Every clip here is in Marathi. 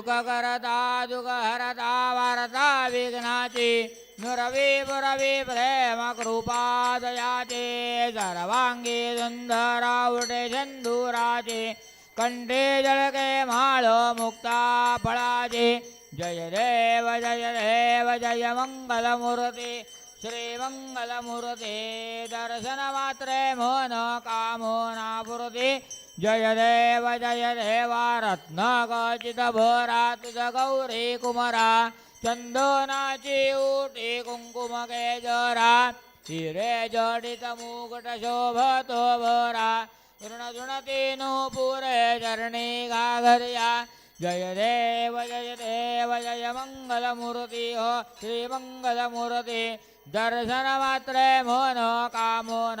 सुख करता दुःख हरता वारता विघ्नाची नुरवी पुरवी प्रेम कृपा दयाचे सर्वांगी सुंदरा उठे सिंधुराचे कंठे जळके माळ मुक्ता फळाचे जय देव जय देव जय मंगलमूर्ती श्री मंगलमूर्ती दर्शन मात्रे मोन कामोना पुरती जय देव जय देवा रत्न गचित भरा तुझ गौरी कुमरा चंदनाची ऊटी कुंकुम केजरा हिरे जडित मुकुट शोभतो भरा तृण तृणती पुरे चरणी गागर्या जय देव जय देव जय मंगलमूर्ती हो श्रीमङ्गलमूर्ति दर्शनमात्रे दर्शन मात्रे मोन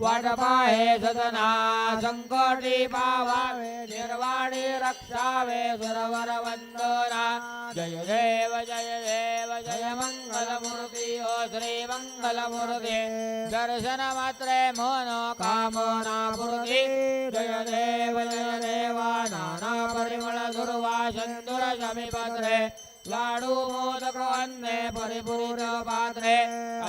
पीतांबर फणिवर वंदना सरळ दोंड वक्रा दोंड त्रे नयना सासरा माझा वाट पाहे सदना संकटी पावावे निर्वाणी रक्षावे सुरवर वंदना जय देव जय देव जय मंगलमूर्ती ओ श्री मंगलमूर्ती। दर्शन मात्रे मोनो कामना पूर्ती जय देव जय देवा नाना परिमळ लाडू मोदक अन्ने परिपूर्ण पात्रे।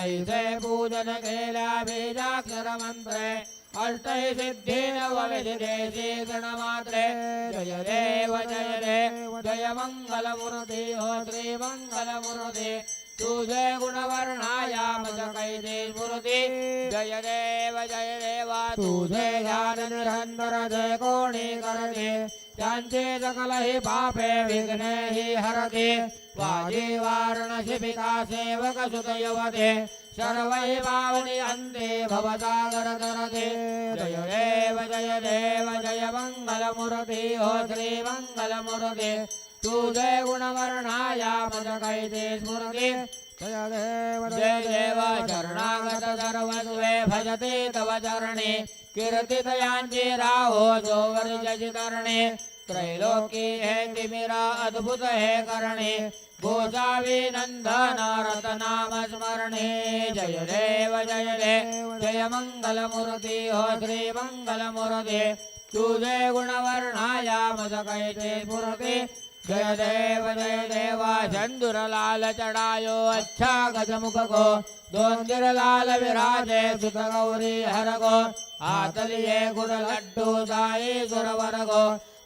ऐसे पूजन केल्या बीजाक्षर मंत्रे। अष्टै सिद्धी नवविधिदेशी गणमात्रे। जय देव जय देव जय मंगलमूर्ती हो श्री मंगलमूर्ती तुझे गुणवर्णाया मज कैदे स्मृती जय देव जय देवा तुझे ध्यान निरंतर जय कोणी करते। त्यांचे सकल ही पापे विघ्ने ही हरते। वाजी वारण शिपिका सेवक सुदयवते सर्व हि पावनी अंते भवसागर तरते जय देव जय देव जय मंगलमूर्ती हो श्री मंगलमूर्ती तुझे गुणवर्णाया मज कैते स्मृती। जय देव शरणागत सर्वस्वे भजते तव चरणे। कीर्तितया राहो कर्णे त्रैलोकी हे तिमिरा अद्भुत हे करणे। गोसाविनन्द नारस जय देव जय देव जय मङ्गलमुरति हो श्रीमङ्गलमुरति तु गुणवर्णायामुदकैय मुरति जय देव जय देवा चंदुर लाल चढ़ायो अच्छा गजमुख को दोंदिर लाल विराजे सुत गौरी हर गो आतलिये गुर लड्डू जाई सुरवर गो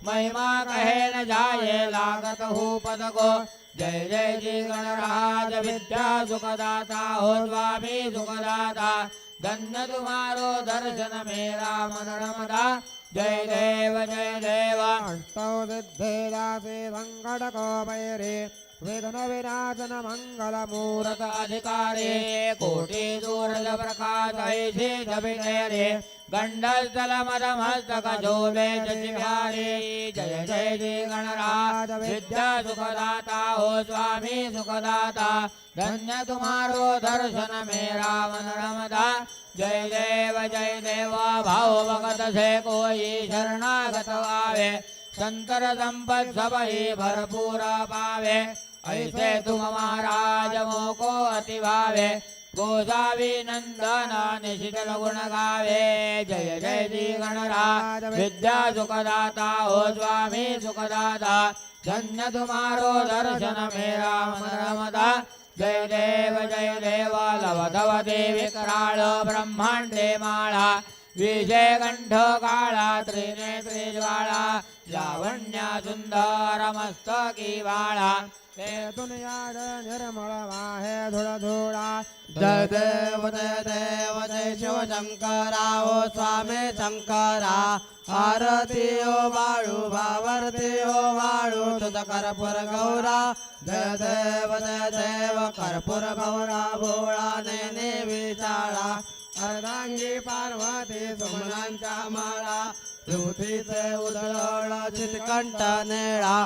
महिमा कहे न जाये लागत हूँ पद गो जय जय जी गणराज विद्या सुखदाता हो स्वामी सुखदाता धन्य तुम्हारो दर्शन मेरा मन रमदा जय देव जय देवा अष्टौ सिद्धेदासे सङ्कटकोपैरे वेदन विनाशन मङ्गलमूरत मूरत अधिकारे कोटि दूरज प्रकाश ऐसे जबिनेरे गंडस्थल मद मस्तक शोभे जजिहारे जय जय जय गणराज विद्या सुखदाता हो स्वामी सुखदाता। धन्य तुम्हारो दर्शन मेरा मन रमदा जय देव जय देवा भाव भगत से कोई शरणागत आवे संतर संपत सब ही भरपूर पावे। ऐसे तुम महाराज मोको अति भावे गोसावी नंदन निशितल गुण गावे। जय जय श्री गणराज। विद्या सुखदाता हो स्वामी सुखदाता। धन्य तुम्हारो दर्शन मेरा मन रमदा जय देव जय देव लवधव देवी कराळ ब्रह्मांडे माळा विजय कंठ काळा त्रिनेत्री ज्वाळा लावण्या सुंदर मस्तकी बाळा दुनियाड निर्मळ वाहे धुळ धुळा जय देव जय देव जय शिव शंकरा ओ स्वामी शंकरा आरती ओ बाळू भावरती ओ बाळू तुझ कर्पूर गौरा। जय देव जय देव कर्पूर गौरा भोळा नेने विचाळा अर्धांगी पार्वती सुमनांच्या माळा ृतीचे उधळण चितकंठ नेळा.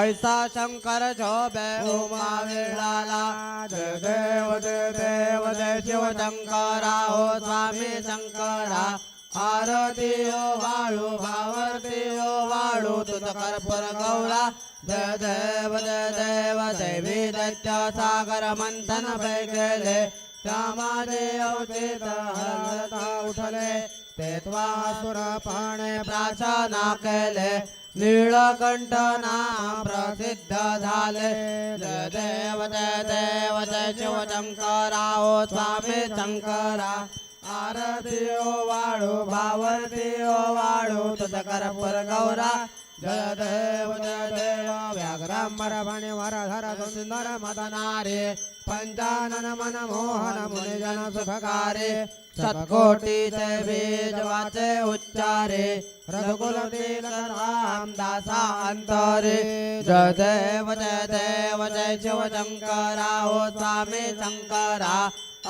ऐसा शंकर शोभे उमा विळाला जय देव जय देव जय शिव शंकरा हो स्वामी शंकरा. आरती ओ वाळू भावरती ओ वाळू तुझ कर्पूर गौरा. जय देव जय देव देवी दैत्य सागर मंथन भय गेले त्यामाने हलता उठले ते त्वासुर प्राचना केले नीळकंठ नाम प्रसिद्ध झाले. जय देव देव शिव शंकरा ओ स्वामी शंकरा आरती ओ वाळू भावती ओ वाळू तुझ कर्पूर गौरा जय देव जय देव व्याघ्रांबर परभणी वरधर सुंदर मदनारे पंचानन मन मोहन मुनिजन सुखकारे सतकोटीचे बीज वाचे उच्चारे रघुकुल राम दासा अंतरे जय देव जय देव जय शिव शंकरा ओ स्वामी शंकरा।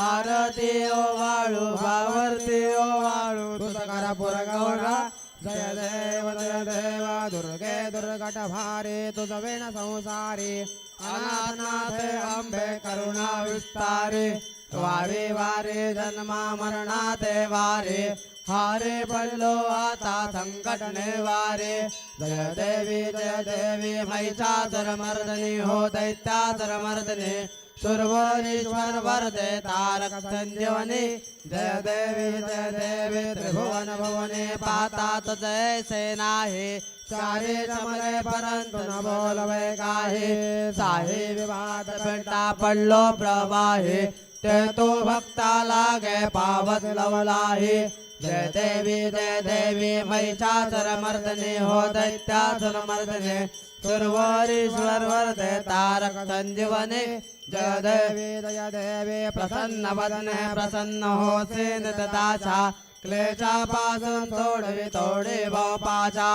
आरती ओ वाळू भावर्ती ओ वाळू तुझ कर्पूर गौरा जय देव जय देव दुर्गे दुर्गट भारे तुझ वेण संसारी अनाथनाथे अंबे करुणा विस्तारे वारे वारे जन्मा मरणाते वारे हारे पडलो आता संकट निवारे। जय देवी जय देवी महिषासुर मर्दनी हो दैत्यासुर मर्दनी। सुरवरीश्वर वरदे तारक संजीवनी। जय देवी जय देवी त्रिभुवन भुवने पाहता जय सेना सारे समरे परंतु न बोलवे काही। साहे विवाद पेटा पडलो प्रवाहे। ते तो भक्ता लागे पावत लवलाही। जय देवी जय देवी महिषासुर मर्दने हो दैत्यासुर मर्दने सुरवरीश्वर तारक संजीवने। जय देवी जय देवी प्रसन्न वदने प्रसन्न हो सेन दासा क्लेशापासून तोडवी तोडे बापाचा.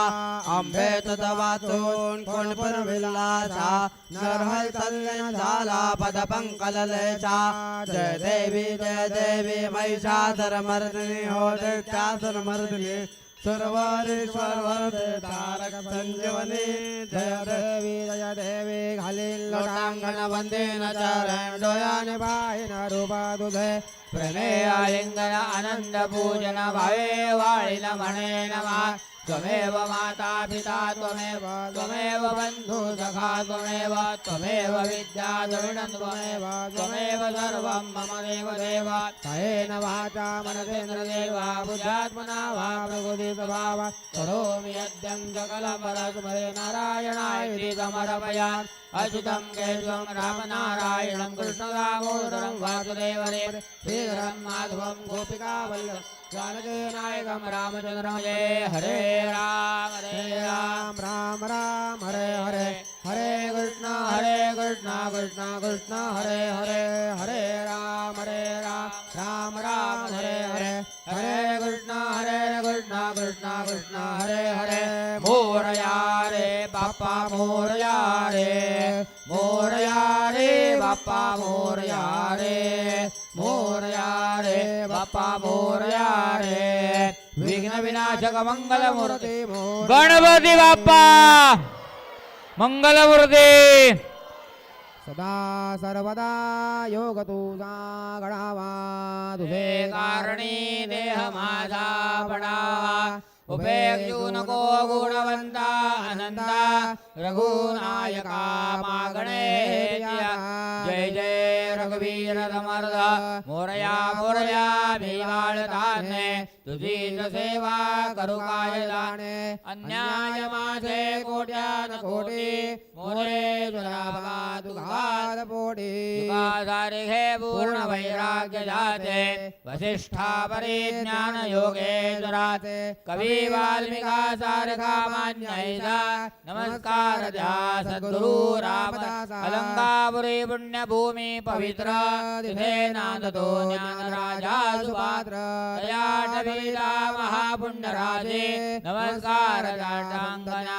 आंबे तुझ वाचून कोण पण विलासा. नरहल कल्याण झाला पद पंकलेचा जय देवी जय देवी महिषाधर मर्दिनी हो दैत्यासुर मर्दिनी सुरवरीश्वर वरदे तारक संजीवनी। जय देवी जय देवी घालील लोटांगण वंदेन चरण। डोयाने बाहिन रूपा दुधे। प्रणय लिंगन आनंद पूजन भावे वाळील म्हणे नमा। त्वमेव माता पिता त्वमेव त्वमेव बन्धु सखा त्वमेव त्वमेव विद्या द्रविणं त्वमेव त्वमेव सर्वं मम देव देव कायेन वाचा मनसेन्द्रदेवा बुद्धात्मना वा प्रकृति स्वभाव करोमि यद्यं सकलं परस्मरे नारायणाय समर्पया अच्युतं केशवं रामनारायणं कृष्णदामोदरं वासुदेवरे श्रीधरं माधवं गोपिकावल्लभं जानकीनायकं रामचन्द्रं जय हरे राम हरे राम। राम राम राम हरे हरे। हरे कृष्ण हरे कृष्ण कृष्ण कृष्ण हरे हरे। हरे राम हरे राम। राम राम हरे हरे। हरे कृष्ण हरे कृष्ण कृष्ण कृष्ण हरे हरे। मोरया रे बाप्पा मोरया रे मोरया रे बाप्पा मोरया रे मोरया रे बाप्पा मोरया रे विघ्न विनाशक मंगल मूर्ती गणपती बाप्पा! मंगलमूर्ती! सदा सर्वदा योग तुझा घडावा तुझे कारणी देह माझा पडावा उपेक्षू नको गुणवंता नंदा रघुनायका मागणे जय जय रघुवीर समर्थ। मोरया मोरया भिवाळताने तुझी सेवा करू काय जाणे? अन्याय माझे कोट्यान कोटी। मोरे तुला बघा तुझा पूर्ण वैराग्य जाते वसिष्ठा परिज्ञान योगेश्वराते कवी वाल्मिका सारखा मान्यायचा नमस्कार द्या सद्गुरु रामदास। अलंकापुरी पुण्यभूमी पवित्र। तिथे नांदतो ज्ञान राजा सुपात्र दयाटवीला महापुण्यराजे। नमस्कार दाटांगणाने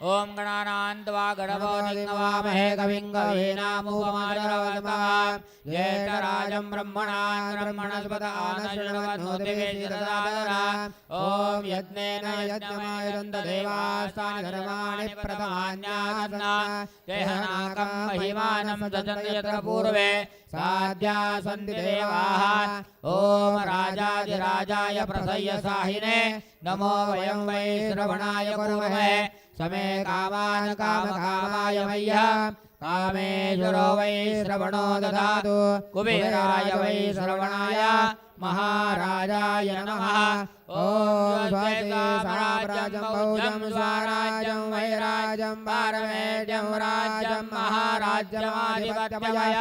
ॐ गणानान्त्वा गणपतिं नमामहे कविं कवीनामुपमादरवतः ज्येष्ठराजं ब्रह्मणान् ब्रह्मणस्पत आनशृण्वन्नोतिवेशिरदादरा ॐ यज्ञेन यज्ञमायदन्त देवास्तानि धर्माणि प्रथमान्यासन्ना देहनाकं महिमानं ददन्ति यत्र पूर्वे साध्या सन्ति देवाः ॐ राजाधिराजाय प्रसय्य साहिने नमो वयं वै श्रवणाय कुर्महे समे कामान् कामकामाय मह्यः कामेश्वरो वै श्रवणो ददातु। कुबेराय वै श्रवणाय। महाराजाय नमः। ॐ भौजं स्वराज्यं वैराज्यं पारमेज्यं राज्यं महाराज्यमाधिपत्यमय।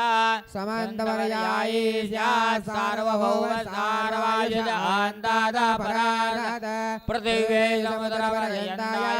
समन्तवर्यायी स्यात् सार्वभौम सार्वायुधान्तादपराध पृथिवे समुद्रपर्यन्ताय